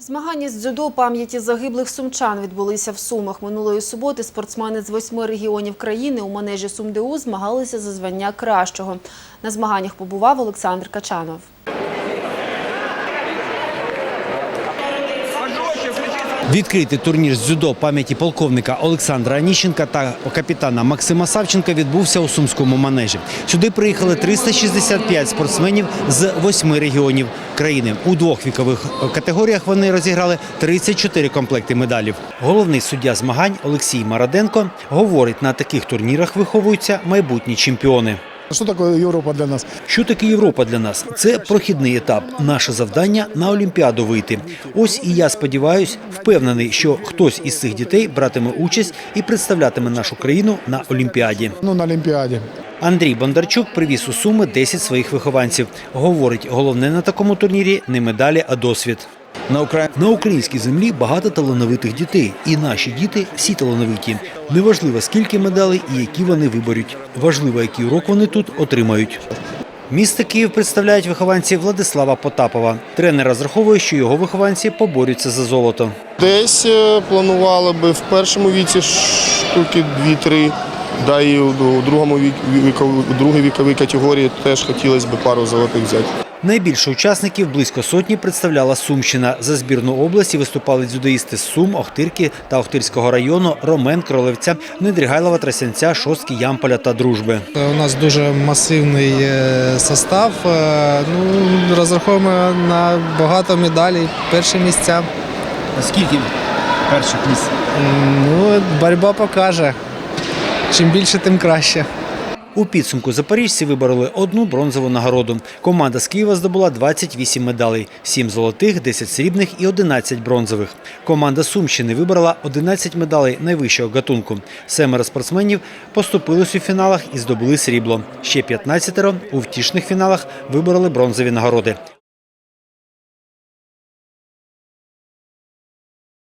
Змагання з дзюдо пам'яті загиблих сумчан відбулися в Сумах. Минулої суботи спортсмени з восьми регіонів країни у манежі СумДУ змагалися за звання кращого. На змаганнях побував Олександр Качанов. Відкритий турнір з дзюдо пам'яті полковника Олександра Аніщенка та капітана Максима Савченка відбувся у Сумському манежі. Сюди приїхали 365 спортсменів з восьми регіонів країни. У двох вікових категоріях вони розіграли 34 комплекти медалів. Головний суддя змагань Олексій Мараденко говорить, на таких турнірах виховуються майбутні чемпіони. Что такое Европа для нас? Що таке Європа для нас? Це прохідний етап. Наше завдання на Олімпіаду вийти. Ось і я сподіваюсь, впевнений, що хтось із цих дітей братиме участь і представлятиме нашу країну на Олімпіаді. Ну, на Олимпиаде. Андрій Бондарчук привіз у Суми 10 своїх вихованців. Говорить, головне на такому турнірі не медалі, а досвід. На, Укра... на українській землі багато талановитих дітей, і наші діти всі талановиті. Неважливо, скільки медалей і які вони виберуть. Важливо, який урок вони тут отримають. Місто Київ представляють вихованці Владислава Потапова. Тренер розраховує, що його вихованці поборються за золото. Десь е, планували би в першому віці штуки 2-3, да і у другому вік, віковій, другій віковій категорії теж хотілося б пару золотих взяти. Найбільше учасників близько сотні представляла Сумщина. За збірну області виступали дзюдоїсти з Сум, Охтирки та Охтирського району, Ромен, Кролевця, Недрігайлова, Трасянця, Шостки, Ямполя та Дружби. У нас дуже масивний е, состав. Е, Ну, розраховуємо на багато медалей, перші місця. Скільки перших місць? Ну, боротьба покаже. Чим більше, тим краще. У підсумку запоріжці вибороли одну бронзову нагороду. Команда з Києва здобула 28 медалей: 7 золотих, 10 срібних і 11 бронзових. Команда Сумщини вибрала 11 медалей найвищого гатунку. Семеро спортсменів поступились у фіналах і здобули срібло. Ще 15 у втішних фіналах вибороли бронзові нагороди.